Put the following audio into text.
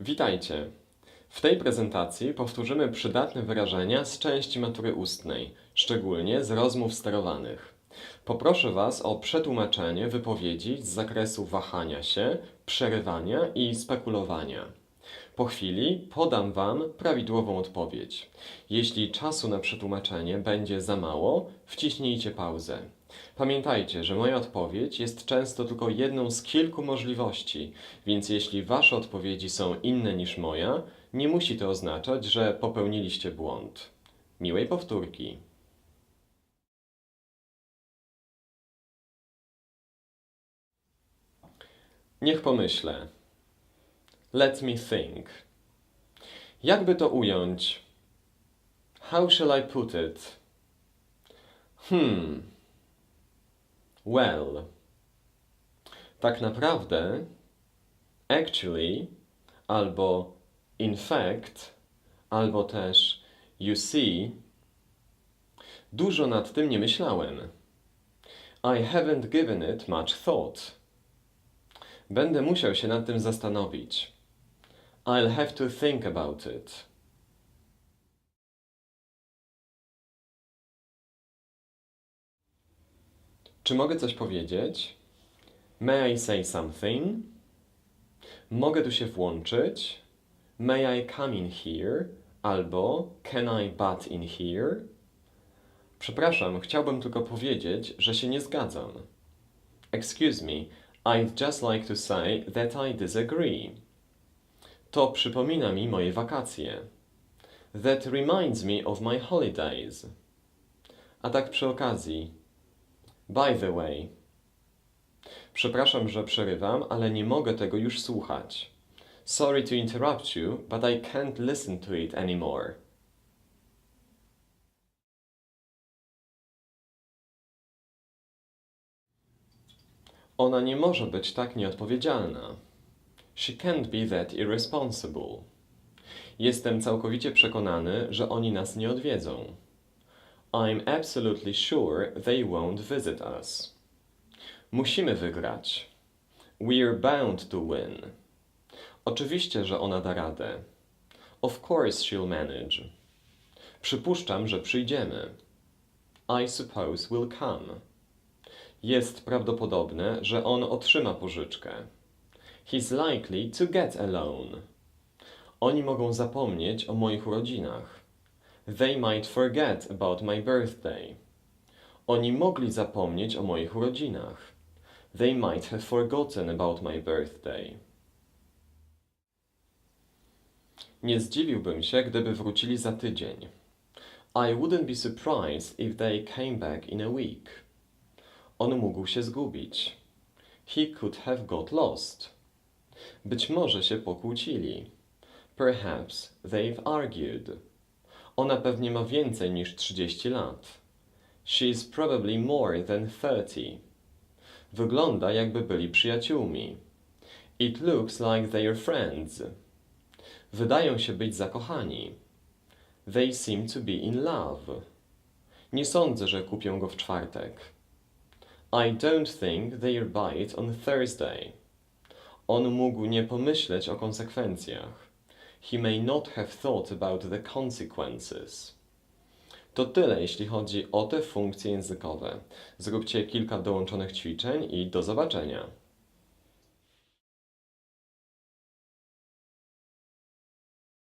Witajcie! W tej prezentacji powtórzymy przydatne wyrażenia z części matury ustnej, szczególnie z rozmów sterowanych. Poproszę Was o przetłumaczenie wypowiedzi z zakresu wahania się, przerywania i spekulowania. Po chwili podam Wam prawidłową odpowiedź. Jeśli czasu na przetłumaczenie będzie za mało, wciśnijcie pauzę. Pamiętajcie, że moja odpowiedź jest często tylko jedną z kilku możliwości, więc jeśli Wasze odpowiedzi są inne niż moja, nie musi to oznaczać, że popełniliście błąd. Miłej powtórki. Niech pomyślę. Let me think. Jakby to ująć? How shall I put it? Hmm. Well. Tak naprawdę, actually, albo in fact, albo też you see. Dużo nad tym nie myślałem. I haven't given it much thought. Będę musiał się nad tym zastanowić. I'll have to think about it. Czy mogę coś powiedzieć? May I say something? Mogę tu się włączyć? May I come in here? Albo can I butt in here? Przepraszam, chciałbym tylko powiedzieć, że się nie zgadzam. Excuse me, I'd just like to say that I disagree. To przypomina mi moje wakacje. That reminds me of my holidays. A tak przy okazji. By the way. Przepraszam, że przerywam, ale nie mogę tego już słuchać. Sorry to interrupt you, but I can't listen to it anymore. Ona nie może być tak nieodpowiedzialna. She can't be that irresponsible. Jestem całkowicie przekonany, że oni nas nie odwiedzą. I'm absolutely sure they won't visit us. Musimy wygrać. We're bound to win. Oczywiście, że ona da radę. Of course she'll manage. Przypuszczam, że przyjdziemy. I suppose we'll come. Jest prawdopodobne, że on otrzyma pożyczkę. He's likely to get a loan. Oni mogą zapomnieć o moich urodzinach. They might forget about my birthday. Oni mogli zapomnieć o moich urodzinach. They might have forgotten about my birthday. Nie zdziwiłbym się, gdyby wrócili za tydzień. I wouldn't be surprised if they came back in a week. On mógł się zgubić. He could have got lost. Być może się pokłócili. Perhaps they've argued. Ona pewnie ma więcej niż 30 lat. She's probably more than 30. Wygląda jakby byli przyjaciółmi. It looks like they're friends. Wydają się być zakochani. They seem to be in love. Nie sądzę, że kupią go w czwartek. I don't think they'll buy it on Thursday. On mógł nie pomyśleć o konsekwencjach. He may not have thought about the consequences. To tyle, jeśli chodzi o te funkcje językowe. Zróbcie kilka dołączonych ćwiczeń i do zobaczenia.